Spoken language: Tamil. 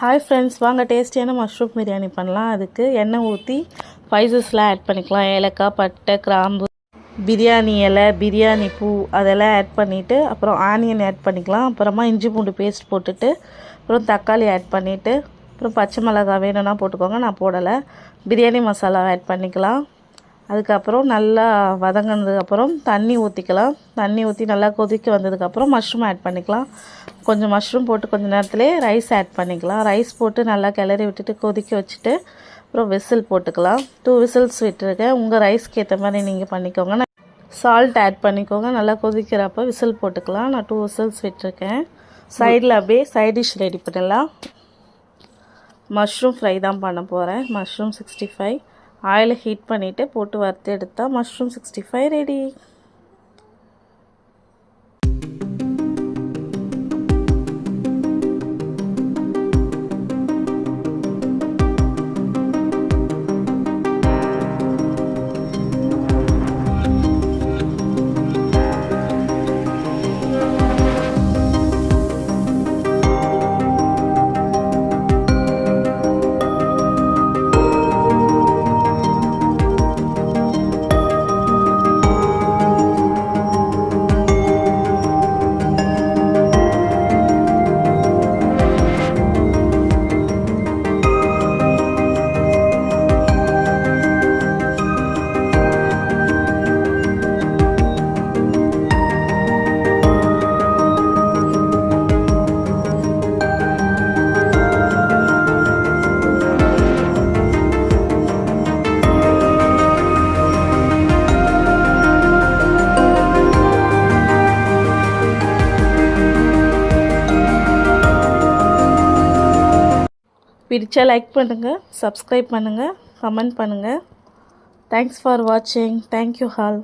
ஹாய் ஃப்ரெண்ட்ஸ் வாங்க டேஸ்டியான மஷ்ரூம் பிரியாணி பண்ணலாம். அதுக்கு எண்ணெய் ஊற்றி ஸ்பைசஸ்லாம் ஆட் பண்ணிக்கலாம். ஏலக்காய் பட்டை கிராம்பு பிரியாணி இலை பிரியாணி பூ அதெல்லாம் ஆட் பண்ணிவிட்டு அப்புறம் ஆனியன் ஆட் பண்ணிக்கலாம். அப்புறமா இஞ்சி பூண்டு பேஸ்ட் போட்டுட்டு அப்புறம் தக்காளி ஆட் பண்ணிவிட்டு அப்புறம் பச்சை மிளகா வேணும்னா போட்டுக்கோங்க. நான் போடலை. பிரியாணி மசாலா ஆட் பண்ணிக்கலாம். அதுக்கப்புறம் நல்லா வதங்கினதுக்கப்புறம் தண்ணி ஊற்றிக்கலாம் தண்ணி ஊற்றி நல்லா கொதிக்க வந்ததுக்கப்புறம் மஷ்ரூம் ஆட் பண்ணிக்கலாம். கொஞ்சம் மஷ்ரூம் போட்டு கொஞ்சம் நேரத்துலேயே ரைஸ் ஆட் பண்ணிக்கலாம். ரைஸ் போட்டு நல்லா கிளறி விட்டுட்டு கொதிக்க வச்சுட்டு அப்புறம் விசில் போட்டுக்கலாம். டூ விசில்ஸ் விட்டுருக்கேன். உங்கள் ரைஸ்க்கு ஏற்ற மாதிரி நீங்கள் பண்ணிக்கோங்க. சால்ட் ஆட் பண்ணிக்கோங்க. நல்லா கொதிக்கிறப்ப விசில் போட்டுக்கலாம். நான் டூ விசில்ஸ் விட்டுருக்கேன். சைடில் அப்படியே சைட் டிஷ் ரெடி பண்ணலாம். மஷ்ரூம் ஃப்ரை தான் பண்ண போகிறேன் மஷ்ரூம் சிக்ஸ்டி ஃபைவ் ஆயிலை ஹீட் பண்ணிவிட்டு போட்டு வறுத்து எடுத்தால் மஷ்ரூம் சிக்ஸ்டி ஃபைவ் ரெடி பிடிச்சா லைக் பண்ணுங்கள் சப்ஸ்கிரைப் பண்ணுங்கள் கமெண்ட் பண்ணுங்கள் தேங்க்ஸ் ஃபார் வாட்சிங் தேங்க்யூ ஹால்